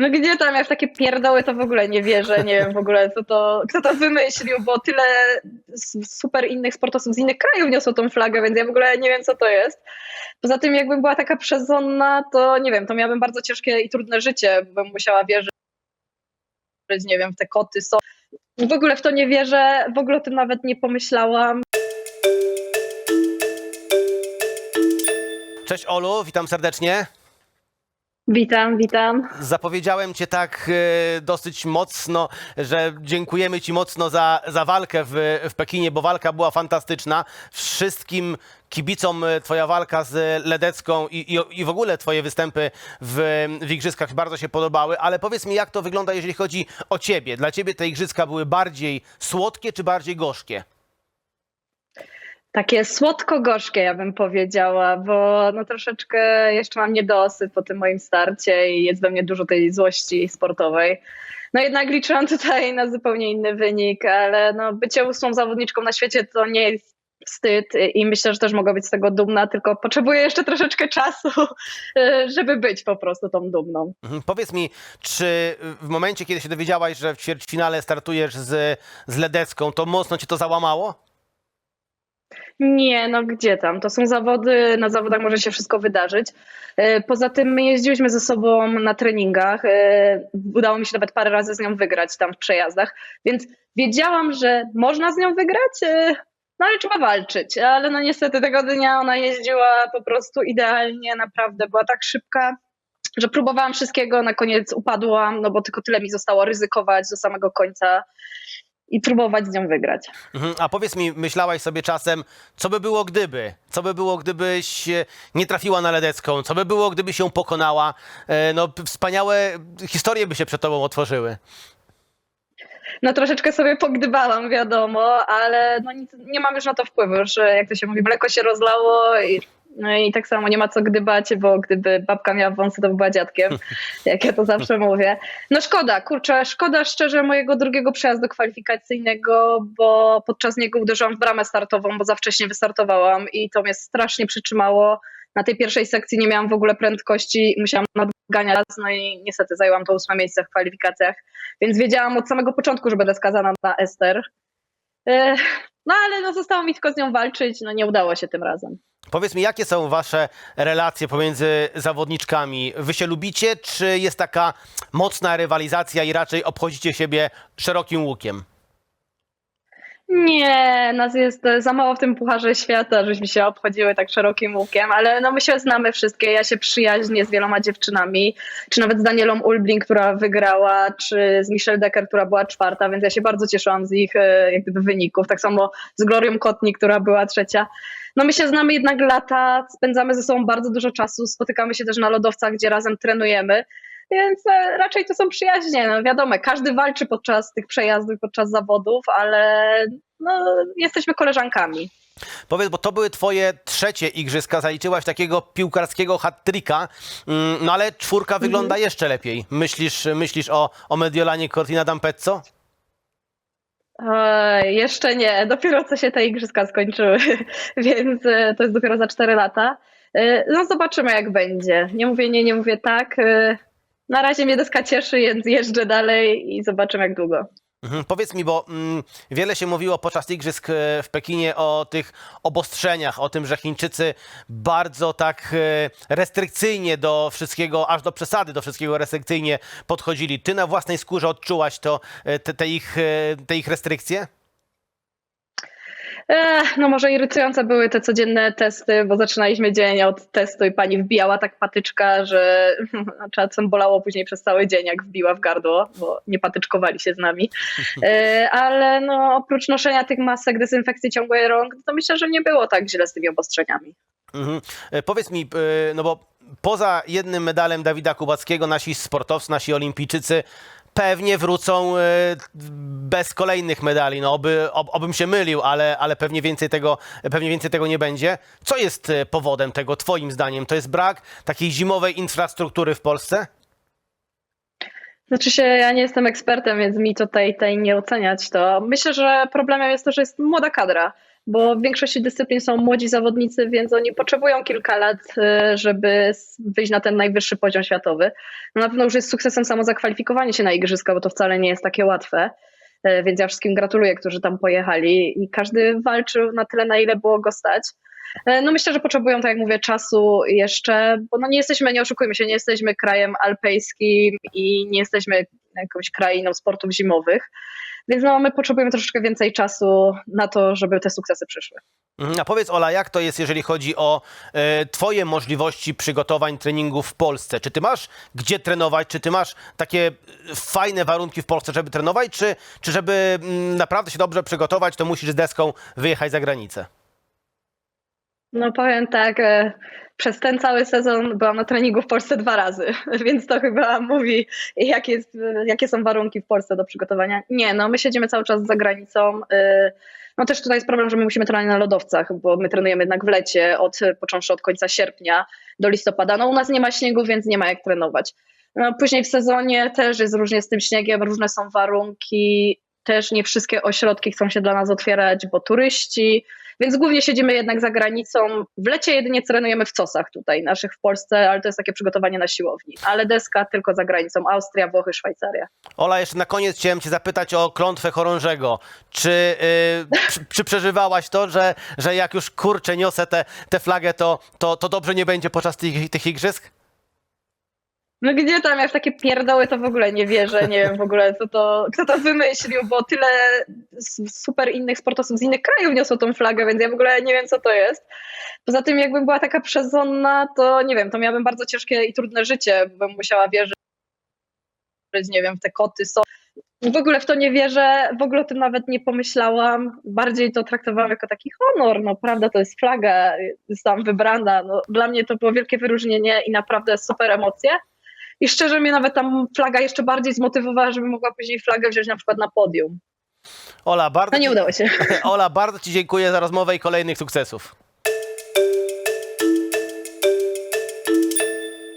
No gdzie tam, ja w takie pierdoły to w ogóle nie wierzę, nie wiem w ogóle co to, kto to wymyślił, bo tyle super innych sportowców z innych krajów niosło tą flagę, więc ja w ogóle nie wiem co to jest. Poza tym jakbym była taka przezonna, to nie wiem, to miałabym bardzo ciężkie i trudne życie, bo bym musiała wierzyć, nie wiem, w te koty są. W ogóle w to nie wierzę, w ogóle o tym nawet nie pomyślałam. Cześć Olu, witam serdecznie. Witam, witam. Zapowiedziałem cię tak e, dosyć mocno, że dziękujemy ci mocno za, za walkę w, w Pekinie, bo walka była fantastyczna. Wszystkim kibicom e, twoja walka z Ledecką i, i, i w ogóle twoje występy w, w igrzyskach bardzo się podobały, ale powiedz mi jak to wygląda, jeżeli chodzi o ciebie. Dla ciebie te igrzyska były bardziej słodkie czy bardziej gorzkie? Takie słodko-gorzkie, ja bym powiedziała, bo no troszeczkę jeszcze mam niedosyt po tym moim starcie i jest we mnie dużo tej złości sportowej. No jednak liczyłam tutaj na zupełnie inny wynik, ale no bycie ósmą zawodniczką na świecie to nie jest wstyd i myślę, że też mogę być z tego dumna, tylko potrzebuję jeszcze troszeczkę czasu, żeby być po prostu tą dumną. Mhm. Powiedz mi, czy w momencie, kiedy się dowiedziałaś, że w ćwierćfinale startujesz z, z Ledecką, to mocno cię to załamało? Nie, no gdzie tam? To są zawody, na zawodach może się wszystko wydarzyć. E, Poza tym my jeździłyśmy ze sobą na treningach. e, Udało mi się nawet parę razy z nią wygrać tam w przejazdach, więc wiedziałam, że można z nią wygrać, e, no ale trzeba walczyć. Ale no niestety tego dnia ona jeździła po prostu idealnie, naprawdę była tak szybka, że próbowałam wszystkiego, na koniec upadłam, no bo tylko tyle mi zostało ryzykować do samego końca i próbować z nią wygrać. Mhm. A powiedz mi, myślałaś sobie czasem, co by było gdyby? Co by było, gdybyś e, nie trafiła na Ledecką? Co by było, gdyby się pokonała? E, No, wspaniałe historie by się przed tobą otworzyły. No troszeczkę sobie pogdybałam, wiadomo, ale no nic, nie mam już na to wpływu, już jak to się mówi, mleko się rozlało i, no i tak samo nie ma co gdybać, bo gdyby babka miała wąsy, to by była dziadkiem, jak ja to zawsze mówię. No szkoda, kurczę, szkoda szczerze mojego drugiego przejazdu kwalifikacyjnego, bo podczas niego uderzyłam w bramę startową, bo za wcześnie wystartowałam i to mnie strasznie przytrzymało. Na tej pierwszej sekcji nie miałam w ogóle prędkości, musiałam nadganiać, no i niestety zajęłam to ósme miejsce w kwalifikacjach, więc wiedziałam od samego początku, że będę skazana na Ester. E, No ale no, zostało mi tylko z nią walczyć, no nie udało się tym razem. Powiedz mi, jakie są wasze relacje pomiędzy zawodniczkami? Wy się lubicie, czy jest taka mocna rywalizacja i raczej obchodzicie siebie szerokim łukiem? Nie, nas jest za mało w tym Pucharze Świata, żeśmy się obchodziły tak szerokim łukiem, ale no my się znamy wszystkie, ja się przyjaźnię z wieloma dziewczynami, czy nawet z Danielą Ulbling, która wygrała, czy z Michelle Decker, która była czwarta, więc ja się bardzo cieszyłam z ich e, jak gdyby wyników, tak samo z Glorią Kotni, która była trzecia. No my się znamy jednak lata, spędzamy ze sobą bardzo dużo czasu, spotykamy się też na lodowcach, gdzie razem trenujemy, więc e, raczej to są przyjaźnie. No wiadomo, każdy walczy podczas tych przejazdów, podczas zawodów, ale no, jesteśmy koleżankami. Powiedz, bo to były twoje trzecie igrzyska, zaliczyłaś takiego piłkarskiego hat-tricka, mm, no ale czwórka wygląda jeszcze lepiej. Myślisz, myślisz o, o Mediolanie Cortina d'Ampezzo? Jeszcze nie, dopiero co się te igrzyska skończyły, więc e, to jest dopiero za 4 lata. E, No zobaczymy jak będzie. Nie mówię nie, nie mówię tak. E, Na razie mnie deska cieszy, więc jeżdżę dalej i zobaczymy jak długo. Mhm. Powiedz mi, bo mm, wiele się mówiło podczas igrzysk e, w Pekinie o tych obostrzeniach, o tym, że Chińczycy bardzo tak e, restrykcyjnie do wszystkiego, aż do przesady do wszystkiego restrykcyjnie podchodzili. Ty na własnej skórze odczułaś to, e, te, te, ich, te ich restrykcje? Ech, no może irytujące były te codzienne testy, bo zaczynaliśmy dzień od testu i pani wbijała tak patyczka, że czasem bolało później przez cały dzień, jak wbiła w gardło, bo nie patyczkowali się z nami. E, Ale no, oprócz noszenia tych masek, dezynfekcji ciągłej rąk, to myślę, że nie było tak źle z tymi obostrzeniami. Mhm. E, Powiedz mi, e, no bo poza jednym medalem Dawida Kubackiego nasi sportowcy, nasi olimpijczycy pewnie wrócą e, bez kolejnych medali. No oby, ob, obym się mylił, ale, ale pewnie, więcej tego, pewnie więcej tego nie będzie. Co jest e, powodem tego, twoim zdaniem? To jest brak takiej zimowej infrastruktury w Polsce? Znaczy się, ja nie jestem ekspertem, więc mi tutaj, tutaj nie oceniać to. Myślę, że problemem jest to, że jest młoda kadra. Bo w większości dyscyplin są młodzi zawodnicy, więc oni potrzebują kilka lat, y, żeby wyjść na ten najwyższy poziom światowy. No na pewno już jest sukcesem samo zakwalifikowanie się na igrzyska, bo to wcale nie jest takie łatwe. Y, Więc ja wszystkim gratuluję, którzy tam pojechali i każdy walczył na tyle, na ile było go stać. E, No myślę, że potrzebują, tak jak mówię, czasu jeszcze, bo no nie jesteśmy, nie oszukujmy się, nie jesteśmy krajem alpejskim i nie jesteśmy jakąś krainą sportów zimowych, więc no my potrzebujemy troszeczkę więcej czasu na to, żeby te sukcesy przyszły. Mhm. A powiedz Ola, jak to jest, jeżeli chodzi o e, twoje możliwości przygotowań treningów w Polsce? Czy ty masz gdzie trenować? Czy ty masz takie fajne warunki w Polsce, żeby trenować? Czy, czy żeby mm, naprawdę się dobrze przygotować, to musisz z deską wyjechać za granicę? No powiem tak, e, przez ten cały sezon byłam na treningu w Polsce dwa razy, więc to chyba mówi, jakie, jest, jakie są warunki w Polsce do przygotowania. Nie, no my siedzimy cały czas za granicą. e, No też tutaj jest problem, że my musimy trenować na lodowcach, bo my trenujemy jednak w lecie, od, począwszy od końca sierpnia do listopada. No u nas nie ma śniegu, więc nie ma jak trenować. No, później w sezonie też jest różnie z tym śniegiem, różne są warunki. Też nie wszystkie ośrodki chcą się dla nas otwierać, bo turyści, więc głównie siedzimy jednak za granicą. W lecie jedynie trenujemy w COSach tutaj, naszych w Polsce, ale to jest takie przygotowanie na siłowni. Ale deska tylko za granicą. Austria, Włochy, Szwajcaria. Ola, jeszcze na koniec chciałem cię zapytać o klątwę chorążego. Czy, y, czy, przeżywałaś to, że, że jak już kurczę niosę tę flagę, to, to, to dobrze nie będzie podczas tych, tych igrzysk? No gdzie tam, ja w takie pierdoły to w ogóle nie wierzę, nie wiem w ogóle kto to, kto to wymyślił, bo tyle super innych sportowców z innych krajów niosło tą flagę, więc ja w ogóle nie wiem co to jest. Poza tym jakbym była taka przezonna, to nie wiem, to miałabym bardzo ciężkie i trudne życie, bo bym musiała wierzyć, nie wiem, w te koty, są. W ogóle w to nie wierzę, w ogóle o tym nawet nie pomyślałam. Bardziej to traktowałam jako taki honor, no prawda, to jest flaga, tam wybrana. No, dla mnie to było wielkie wyróżnienie i naprawdę super emocje. I szczerze mnie nawet tam flaga jeszcze bardziej zmotywowała, żebym mogła później flagę wziąć na przykład na podium. Ola, bardzo, No nie udało się. Ola, bardzo ci dziękuję za rozmowę i kolejnych sukcesów.